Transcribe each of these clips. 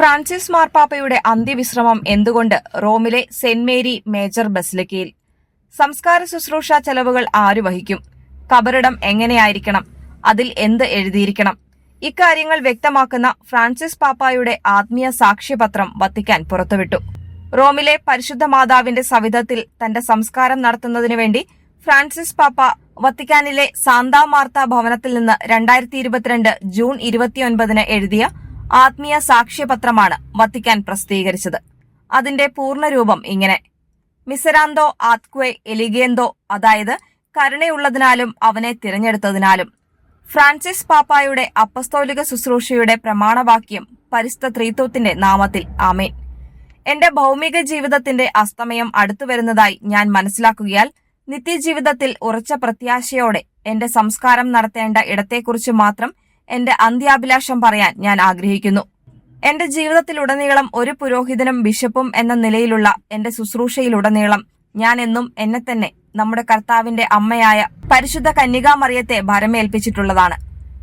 Francis മാർപ്പാപ്പയുടെ അന്ത്യവിശ്രമം എന്തുകൊണ്ട് റോമിലെ സെന്റ് മേരി മേജർ ബസിലിക്കയിൽ? സംസ്കാര ശുശ്രൂഷ ചെലവുകൾ ആരു വഹിക്കും? കബറിടം എങ്ങനെയായിരിക്കണം? അതിൽ എന്ത് എഴുതിയിരിക്കണം? ഇക്കാര്യങ്ങൾ വ്യക്തമാക്കുന്ന ഫ്രാൻസിസ് പാപ്പായുടെ ആത്മീയ സാക്ഷ്യപത്രം വത്തിക്കാൻ പുറത്തുവിട്ടു. റോമിലെ പരിശുദ്ധ മാതാവിന്റെ സവിധത്തിൽ തന്റെ സംസ്കാരം നടത്തുന്നതിനു വേണ്ടി ഫ്രാൻസിസ് പാപ്പ വത്തിക്കാനിലെ സാന്താ മാർത്ത ഭവനത്തിൽ നിന്ന് രണ്ടായിരത്തി ഇരുപത്തിരണ്ട് ജൂൺ ഇരുപത്തിയൊൻപതിന് എഴുതിയ ആത്മീയ സാക്ഷ്യപത്രമാണ് വത്തിക്കാൻ പ്രസിദ്ധീകരിച്ചത്. അതിന്റെ പൂർണരൂപം ഇങ്ങനെ. മിസരാന്തോ ആത്ക്വെ എലിഗേന്തോ അതായത് കരുണയുള്ളതിനാലും അവനെ തിരഞ്ഞെടുത്തതിനാലും. ഫ്രാൻസിസ് പാപ്പായുടെ അപ്പസ്തോലിക ശുശ്രൂഷയുടെ പ്രമാണവാക്യം പരിസ്ഥ ത്രീത്വത്തിന്റെ നാമത്തിൽ ആമേൻ. എന്റെ ഭൗമിക ജീവിതത്തിന്റെ അസ്തമയം അടുത്തു വരുന്നതായി ഞാൻ മനസ്സിലാക്കുകയാൽ നിത്യജീവിതത്തിൽ ഉറച്ച പ്രത്യാശയോടെ എന്റെ സംസ്കാരം നടത്തേണ്ട ഇടത്തെക്കുറിച്ച് മാത്രം എന്റെ അന്ത്യാഭിലാഷം പറയാൻ ഞാൻ ആഗ്രഹിക്കുന്നു. എന്റെ ജീവിതത്തിലുടനീളം ഒരു പുരോഹിതനും ബിഷപ്പും എന്ന നിലയിലുള്ള എന്റെ ശുശ്രൂഷയിലുടനീളം ഞാൻ എന്നും എന്നെ തന്നെ നമ്മുടെ കർത്താവിന്റെ അമ്മയായ പരിശുദ്ധ കന്യകാമറിയത്തെ ഭരമേൽപ്പിച്ചിട്ടുള്ളതാണ്.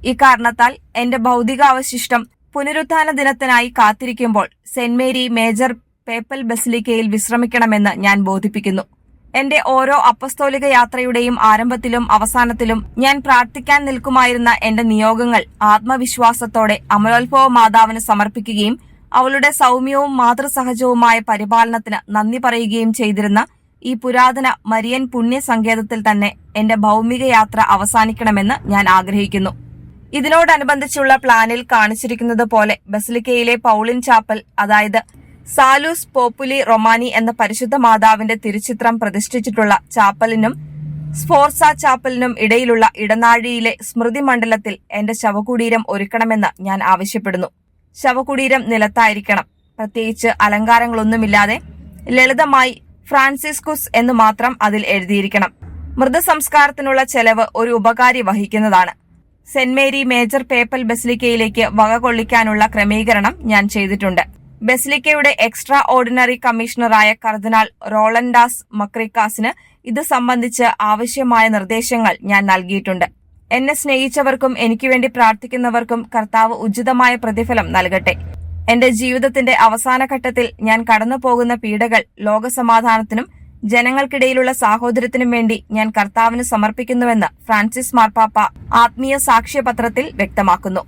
ഇക്കാരണത്താൽ എന്റെ ഭൗതികാവശിഷ്ടം പുനരുത്ഥാന ദിനത്തിനായി കാത്തിരിക്കുമ്പോൾ സെന്റ് മേരി മേജർ പേപ്പൽ ബസിലിക്കയിൽ വിശ്രമിക്കണമെന്ന് ഞാൻ ബോധിപ്പിക്കുന്നു. എന്റെ ഓരോ അപ്പസ്തോലിക യാത്രയുടെയും ആരംഭത്തിലും അവസാനത്തിലും ഞാൻ പ്രാർത്ഥിക്കാൻ നിൽക്കുമായിരുന്ന എന്റെ നിയോഗങ്ങൾ ആത്മവിശ്വാസത്തോടെ അമലോത്ഭവ മാതാവിന് സമർപ്പിക്കുകയും അവളുടെ സൗമ്യവും മാതൃസഹജവുമായ പരിപാലനത്തിന് നന്ദി പറയുകയും ചെയ്തിരുന്ന ഈ പുരാതന മരിയൻ പുണ്യ സങ്കേതത്തിൽ തന്നെ എന്റെ ഭൗമിക യാത്ര അവസാനിക്കണമെന്ന് ഞാൻ ആഗ്രഹിക്കുന്നു. ഇതിനോടനുബന്ധിച്ചുള്ള പ്ലാനിൽ കാണിച്ചിരിക്കുന്നത് പോലെ ബസിലിക്കയിലെ പൗളിൻ ചാപ്പൽ അതായത് സാലൂസ് പോപ്പുലി റൊമാനി എന്ന പരിശുദ്ധ മാതാവിന്റെ തിരുച്ചിത്രം പ്രതിഷ്ഠിച്ചിട്ടുള്ള ചാപ്പലിനും സ്ഫോർസ ചാപ്പലിനും ഇടയിലുള്ള ഇടനാഴിയിലെ സ്മൃതി മണ്ഡലത്തിൽ എന്റെ ശവകുടീരം ഒരുക്കണമെന്ന് ഞാൻ ആവശ്യപ്പെടുന്നു. ശവകുടീരം നിലത്തായിരിക്കണം. പ്രത്യേകിച്ച് അലങ്കാരങ്ങളൊന്നുമില്ലാതെ ലളിതമായി ഫ്രാൻസിസ്കുസ് എന്ന് മാത്രം അതിൽ എഴുതിയിരിക്കണം. മൃതസംസ്കാരത്തിനുള്ള ചെലവ് ഒരു ഉപകാരി വഹിക്കുന്നതാണ്. സെന്റ് മേരി മേജർ പേപ്പൽ ബസിലിക്കയിലേക്ക് വക കൊള്ളിക്കാനുള്ള ക്രമീകരണം ഞാൻ ചെയ്തിട്ടുണ്ട്. ബസിലിക്കയുടെ എക്സ്ട്രാ ഓർഡിനറി കമ്മീഷണറായ കർദിനാൾ റോളൻഡാസ് മക്രിക്കാസിന് ഇത് സംബന്ധിച്ച് ആവശ്യമായ നിർദ്ദേശങ്ങൾ ഞാൻ നൽകിയിട്ടുണ്ട്. എന്നെ സ്നേഹിച്ചവർക്കും എനിക്ക് വേണ്ടി പ്രാർത്ഥിക്കുന്നവർക്കും കർത്താവ് ഉചിതമായ പ്രതിഫലം നൽകട്ടെ. എന്റെ ജീവിതത്തിന്റെ അവസാന ഘട്ടത്തിൽ ഞാൻ കടന്നു പോകുന്ന പീഡകൾ ലോകസമാധാനത്തിനും ജനങ്ങൾക്കിടയിലുള്ള സാഹോദര്യത്തിനും വേണ്ടി ഞാൻ കർത്താവിന് സമർപ്പിക്കുന്നുവെന്ന് ഫ്രാൻസിസ് മാർപ്പാപ്പ ആത്മീയ സാക്ഷ്യപത്രത്തിൽ വ്യക്തമാക്കുന്നു.